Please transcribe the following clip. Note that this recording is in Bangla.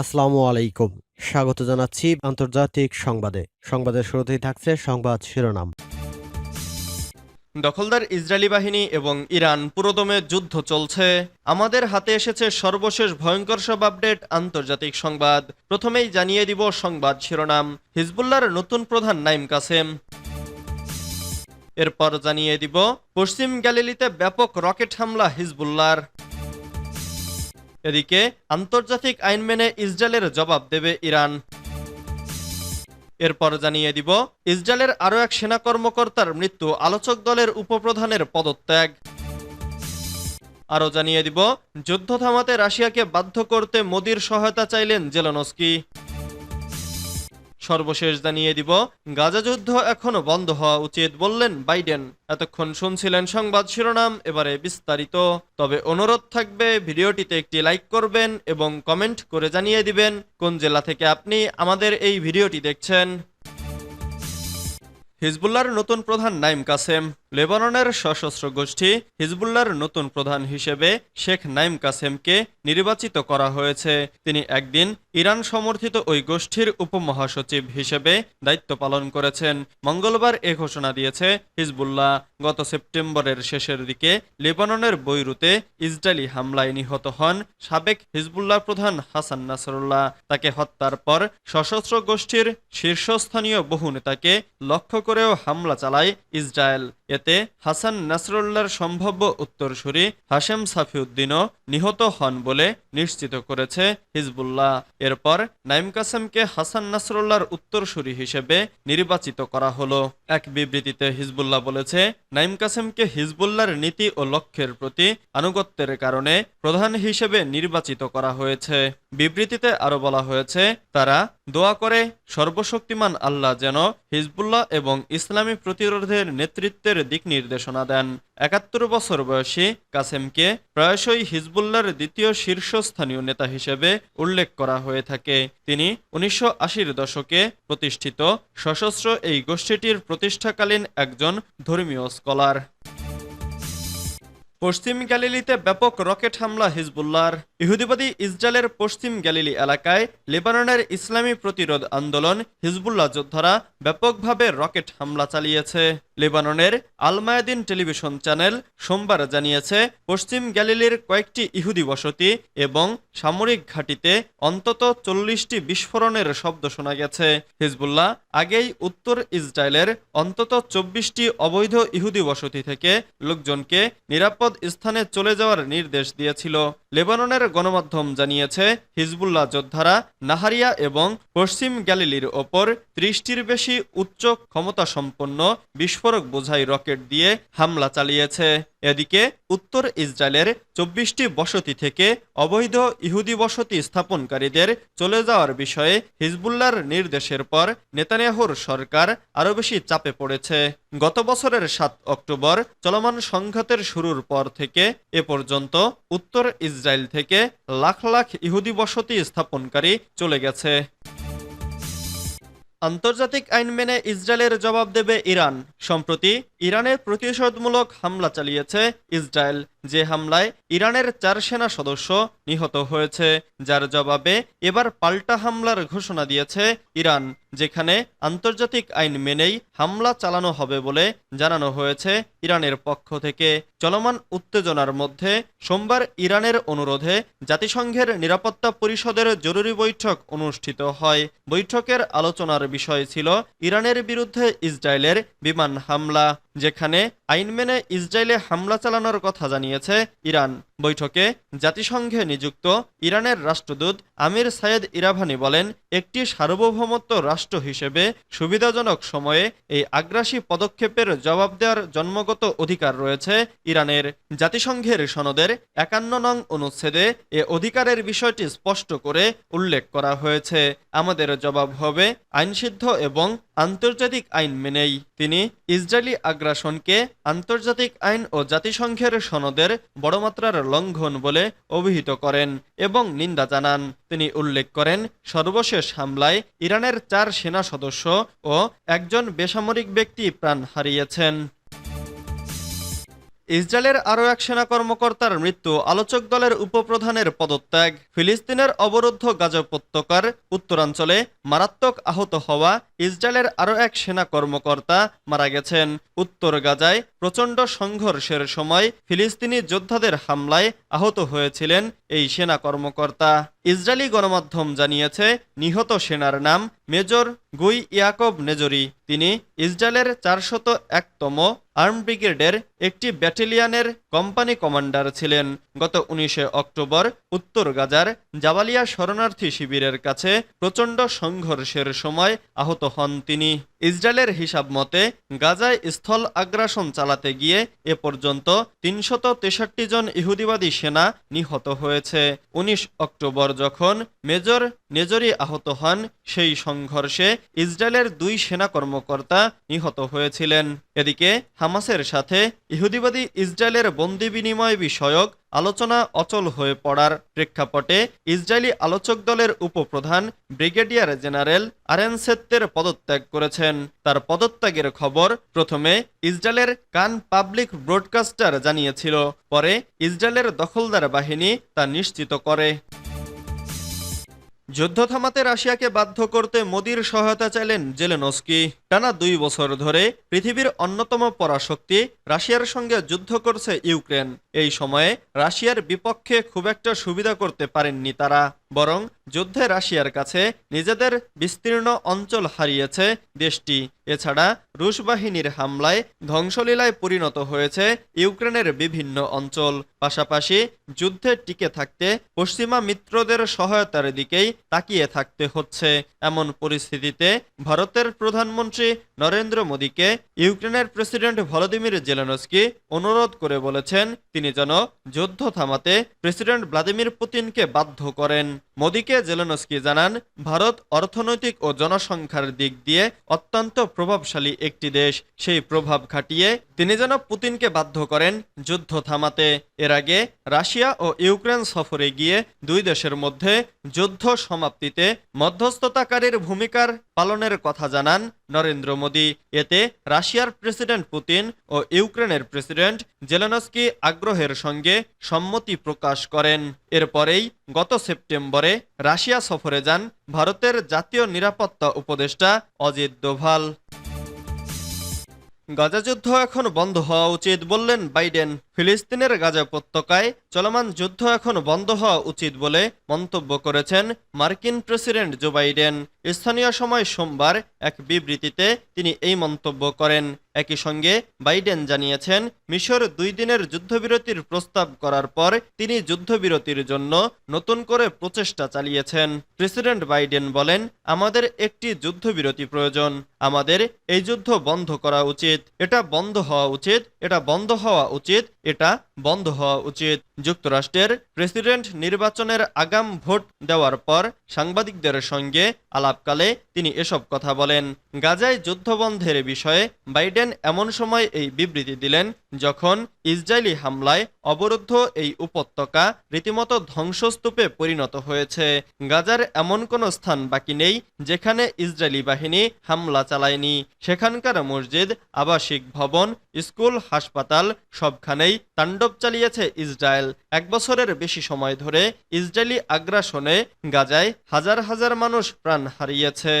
আসসালামু আলাইকুম। স্বাগত জানাচ্ছি আন্তর্জাতিক সংবাদে। সংবাদের শুরুতেই থাকছে সংবাদ শিরোনাম। দখলদার ইসরায়েলি বাহিনী এবং ইরান পুরোদমে যুদ্ধ চলছে। আমাদের হাতে এসেছে সর্বশেষ ভয়ঙ্কর সব আপডেট, আন্তর্জাতিক সংবাদ। প্রথমেই জানিয়ে দিব সংবাদ শিরোনাম। হিজবুল্লাহর নতুন প্রধান নাইম কাসেম। এরপর জানিয়ে দিব, পশ্চিম গ্যালিলিতে ব্যাপক রকেট হামলা হিজবুল্লাহর। এদিকে আন্তর্জাতিক আইন মেনে ইসরায়েলের জবাব দেবে ইরান। এরপর জানিয়ে দিব, ইসরায়েলের আরও এক সেনা কর্মকর্তার মৃত্যু আলোচক দলের উপপ্রধানের পদত্যাগ। আরও জানিয়ে দিব যুদ্ধ থামাতে রাশিয়াকে বাধ্য করতে মোদির সহায়তা চাইলেন জেলনস্কি। সর্বশেষ জানিয়ে দিব, গাজা যুদ্ধ এখনও বন্ধ হওয়া উচিত বললেন বাইডেন। এতক্ষণ শুনছিলেন সংবাদ শিরোনাম, এবারে বিস্তারিত। তবে অনুরোধ থাকবে, ভিডিওটিতে একটি লাইক করবেন এবং কমেন্ট করে জানিয়ে দিবেন কোন জেলা থেকে আপনি আমাদের এই ভিডিওটি দেখছেন। হিজবুল্লাহর নতুন প্রধান নাইম কাসেম, লেবাননের সশস্ত্র গোষ্ঠী হিজবুল্লাহর নতুন প্রধান হিসেবে শেখ নাইম কাসেমকে নির্বাচিত করা হয়েছে। তিনি একদিন ইরান সমর্থিত ওই গোষ্ঠীর উপমহাসচিব হিসেবে দায়িত্ব পালন করেছেন। মঙ্গলবার এ ঘোষণা দিয়েছে, হিজবুল্লাহ গত সেপ্টেম্বরের শেষের দিকে লেবাননের বৈরুতে ইসরায়েলি হামলায় নিহত হন সাবেক হিজবুল্লাহ প্রধান হাসান নাসরুল্লাহ। তাকে হত্যার পর সশস্ত্র গোষ্ঠীর শীর্ষস্থানীয় বহু নেতাকে লক্ষ্য করেও হামলা চালায় ইসরায়েল। এতে হাসান নাসরুল্লাহর সম্ভাব্য উত্তরসূরি হাশেম সাফিউদ্দিনও নিহত হন বলে নিশ্চিত করেছে হিজবুল্লাহ। এরপর নাইম কাসেমকে হাসান নাসরুল্লাহর উত্তরসূরি হিসেবে নির্বাচিত করা হলো। এক বিবৃতিতে হিজবুল্লাহ বলেছে নাইম কাসেমকে হিজবুল্লাহর নীতি ও লক্ষ্যের প্রতি আনুগত্যের কারণে প্রধান হিসেবে নির্বাচিত করা হয়েছে। বিবৃতিতে আরও বলা হয়েছে, তারা দোয়া করে সর্বশক্তিমান আল্লাহ যেন হিজবুল্লাহ এবং ইসলামী প্রতিরোধের নেতৃত্বের দিক নির্দেশনা দেন। একাত্তর বছর বয়সী কাসেমকে প্রায়শই হিজবুল্লাহর দ্বিতীয় শীর্ষস্থানীয় নেতা হিসেবে উল্লেখ করা হয়ে থাকে। তিনি উনিশশো দশকে প্রতিষ্ঠিত সশস্ত্র এই গোষ্ঠীটির প্রতিষ্ঠাকালীন একজন ধর্মীয় স্কলার। পশ্চিম গ্যালিলিতে ব্যাপক রকেট হামলা হিজবুল্লাহর। ইহুদিবাদী ইসরায়েলের পশ্চিম গ্যালিলি এলাকায় লেবাননের ইসলামী প্রতিরোধ আন্দোলন হিজবুল্লাহ যোদ্ধারা ব্যাপকভাবে রকেট হামলা চালিয়েছে। লেবাননের আলমায়াদিন টেলিভিশন চ্যানেল সোমবার জানিয়েছে, পশ্চিম গ্যালিলির কয়েকটি ইহুদি বসতি এবং সামরিক ঘাঁটিতে অন্তত চল্লিশটি বিস্ফোরণের শব্দ শোনা গেছে। হিজবুল্লাহ আগেই উত্তর ইসরায়েলের অন্তত চব্বিশটি অবৈধ ইহুদি বসতি থেকে লোকজনকে নিরাপদ স্থানে চলে যাওয়ার নির্দেশ দিয়েছিল। লেবাননের গণমাধ্যম জানিয়েছে, হিজবুল্লাহ যোদ্ধারা নাহারিয়া এবং পশ্চিম গ্যালিলির ওপর ত্রিশটির বেশি উচ্চ ক্ষমতাসম্পন্ন বিস্ফোরক বোঝাই রকেট দিয়ে হামলা চালিয়েছে। এদিকে উত্তর ইসরায়েলের চব্বিশটি বসতি থেকে অবৈধ ইহুদি বসতি স্থাপনকারীদের চলে যাওয়ার বিষয়ে হিজবুল্লার নির্দেশের পর নেতানিয়াহুর সরকার আরও বেশি চাপে পড়েছে। গত বছরের সাত অক্টোবর চলমান সংঘাতের শুরুর পর থেকে এ পর্যন্ত উত্তর ইসরায়েল থেকে লাখ লাখ ইহুদি বসতি স্থাপনকারী চলে গেছে। আন্তর্জাতিক আইন মেনে ইসরায়েলের জবাব দেবে ইরান। সম্প্রতি ইরানের প্রতিশোধমূলক হামলা চালিয়েছে ইসরায়েল। যে হামলায় ইরানের চার সেনা সদস্য নিহত হয়েছে, যার জবাবে এবার পাল্টা হামলার ঘোষণা দিয়েছে ইরান, যেখানে আন্তর্জাতিক আইন মেনেই হামলা চালানো হবে বলে জানানো হয়েছে ইরানের পক্ষ থেকে। চলমান উত্তেজনার মধ্যে সোমবার ইরানের অনুরোধে জাতিসংঘের নিরাপত্তা পরিষদের জরুরি বৈঠক অনুষ্ঠিত হয়। বৈঠকের আলোচনার বিষয় ছিল ইরানের বিরুদ্ধে ইসরায়েলের বিমান হামলা, যেখানে আইন মেনে ইসরায়েলে হামলা চালানোর কথা জানিয়েছে ইরান। বৈঠকে জাতিসংঘে নিযুক্ত ইরানের রাষ্ট্রদূত আমির সায়েদ ইরাভানি বলেন, একটি সার্বভৌমত্ব রাষ্ট্র হিসেবে সুবিধাজনক সময়ে এই আগ্রাসী পদক্ষেপের জবাব দেওয়ার জন্মগত অধিকার রয়েছে ইরানের। জাতিসংঘের সনদের একান্ন নং অনুচ্ছেদে এ অধিকারের বিষয়টি স্পষ্ট করে উল্লেখ করা হয়েছে। আমাদের জবাব হবে আইনসিদ্ধ এবং আন্তর্জাতিক আইন মেনেই তিনি ইসরায়েলি আগ্রাসনকে আন্তর্জাতিক আইন ও জাতিসংঘের সনদের বড়মাত্রার লঙ্ঘন বলে অভিহিত করেন এবং নিন্দা জানান। তিনি উল্লেখ করেন, সর্বশেষ হামলায় ইরানের চার সেনা সদস্য ও একজন বেসামরিক ব্যক্তি প্রাণ হারিয়েছেন। ইসরায়েলের আরও এক সেনা কর্মকর্তার মৃত্যু আলোচক দলের উপপ্রধানের পদত্যাগ, ফিলিস্তিনের অবরুদ্ধ গাজা উপত্যকার উত্তরাঞ্চলে মারাত্মক আহত হওয়া ইসরায়েলের আরও এক সেনা কর্মকর্তা মারা গেছেন। উত্তর গাজায় প্রচণ্ড সংঘর্ষের সময় ফিলিস্তিনি যোদ্ধাদের হামলায় আহত হয়েছিলেন এই সেনা কর্মকর্তা ইসরায়েলি গণমাধ্যম জানিয়েছে, নিহত সেনার নাম মেজর গুই ইয়াকব নেজরি। তিনি ইসরায়েলের চারশত একতম আর্ম ব্রিগেডের একটি ব্যাটেলিয়ানের কোম্পানি কমান্ডার ছিলেন। গত উনিশে অক্টোবর উত্তর গাজার জাবালিয়া শরণার্থী শিবিরের কাছে প্রচণ্ড সংঘর্ষের সময় আহত হন তিনি। ইসরায়েলের হিসাব মতে, গাজায় স্থল আগ্রাসন চালাতে গিয়ে এ পর্যন্ত তিনশত তেষট্টি জন ইহুদিবাদী সেনা নিহত হয়েছে। উনিশ অক্টোবর যখন মেজর নেজরি আহত হন, সেই সংঘর্ষে ইসরায়েলের দুই সেনা কর্মকর্তা নিহত হয়েছিলেন। এদিকে হামাসের সাথে ইহুদিবাদী ইসরায়েলের বন্দি বিনিময় বিষয়ক আলোচনা অচল হয়ে পড়ার প্রেক্ষাপটে ইসরায়েলি আলোচক দলের উপপ্রধান ব্রিগেডিয়ার জেনারেল আরেনসেত্তের পদত্যাগ করেছেন। তার পদত্যাগের খবর প্রথমে ইসরায়েলের কান পাবলিক ব্রডকাস্টার জানিয়েছিল, পরে ইসরায়েলের দখলদার বাহিনী তা নিশ্চিত করে। যুদ্ধ থামাতে রাশিয়াকে বাধ্য করতে মোদির সহায়তা চাইলেন জেলেনস্কি। টানা দুই বছর ধরে পৃথিবীর অন্যতম পরাশক্তি রাশিয়ার সঙ্গে যুদ্ধ করছে ইউক্রেন। এই সময়ে রাশিয়ার বিপক্ষে খুব একটা সুবিধা করতে পারেননি তারা। বরং যুদ্ধে রাশিয়ার কাছে নিজেদের বিস্তীর্ণ অঞ্চল হারিয়েছে দেশটি। এছাড়া রুশ বাহিনীর হামলায় ধ্বংসলীলায় পরিণত হয়েছে ইউক্রেনের বিভিন্ন অঞ্চল। পাশাপাশি যুদ্ধে টিকে থাকতে পশ্চিমা মিত্রদের সহায়তার দিকেই তাকিয়ে থাকতে হচ্ছে। এমন পরিস্থিতিতে ভারতের প্রধানমন্ত্রী নরেন্দ্র মোদীকে ইউক্রেনের প্রেসিডেন্ট ভলোদিমির জেলেনস্কি অনুরোধ করে বলেছেন, তিনি যেন যুদ্ধ থামাতে প্রেসিডেন্ট ভ্লাদিমির পুতিনকে বাধ্য করেন। মোদীকে জেলেনস্কি জানান, ভারত অর্থনৈতিক ও জনসংখ্যার দিক দিয়ে অত্যন্ত প্রভাবশালী একটি দেশ। সেই প্রভাব খাটিয়ে তিনি যেন পুতিনকে বাধ্য করেন যুদ্ধ থামাতে। এর আগে রাশিয়া ও ইউক্রেন সফরে গিয়ে দুই দেশের মধ্যে যুদ্ধ সমাপ্তিতে মধ্যস্থতাকারীর ভূমিকার পালনের কথা জানান নরেন্দ্র মোদী। এতে রাশিয়ার প্রেসিডেন্ট পুতিন ও ইউক্রেনের প্রেসিডেন্ট জেলেনস্কি আগ্রহের সঙ্গে সম্মতি প্রকাশ করেন। এরপরেই গত সেপ্টেম্বরে রাশিয়া সফরে যান ভারতের জাতীয় নিরাপত্তা উপদেষ্টা অজিত দোভাল। গাজা যুদ্ধ এখন বন্ধ হওয়া উচিত বললেন বাইডেন। ফিলিস্তিনের গাজা উপত্যকায় চলমান যুদ্ধ এখন বন্ধ হওয়া উচিত বলে মন্তব্য করেছেন মার্কিন প্রেসিডেন্ট জো বাইডেন। স্থানীয় সময় সোমবার এক বিবৃতিতে তিনি এই মন্তব্য করেন। একই সঙ্গে বাইডেন জানিয়েছেন, মিশর দুই দিনের যুদ্ধবিরতির প্রস্তাব করার পর তিনি যুদ্ধবিরতির জন্য নতুন করে প্রচেষ্টা চালিয়েছেন। প্রেসিডেন্ট বাইডেন বলেন, আমাদের একটি যুদ্ধবিরতি প্রয়োজন। আমাদের এই যুদ্ধ বন্ধ করা উচিত। এটা বন্ধ হওয়া উচিত। এটা বন্ধ হওয়া উচিত। এটা বন্ধ হওয়া উচিত। যুক্তরাষ্ট্রের প্রেসিডেন্ট নির্বাচনের আগাম ভোট দেওয়ার পর সাংবাদিকদের সঙ্গে আলাপকালে তিনি এসব কথা বলেন। গাজায় যুদ্ধবন্ধের বিষয়ে বাইডেন এমন সময় এই বিবৃতি দিলেন, যখন ইসরায়েলি হামলায় অবরুদ্ধ এই উপত্যকা রীতিমতো ধ্বংসস্তূপে পরিণত হয়েছে। গাজার এমন কোনো স্থান বাকি নেই যেখানে ইসরায়েলি বাহিনী হামলা চালায়নি। সেখানকার মসজিদ, আবাসিক ভবন, স্কুল, হাসপাতাল সবখানেই তাণ্ডব চালিয়েছে ইসরায়েল। এক বছরের বেশি সময় ধরে ইসরায়েলি আগ্রাসনে গাজায় হাজার হাজার মানুষ প্রাণ হারিয়েছে।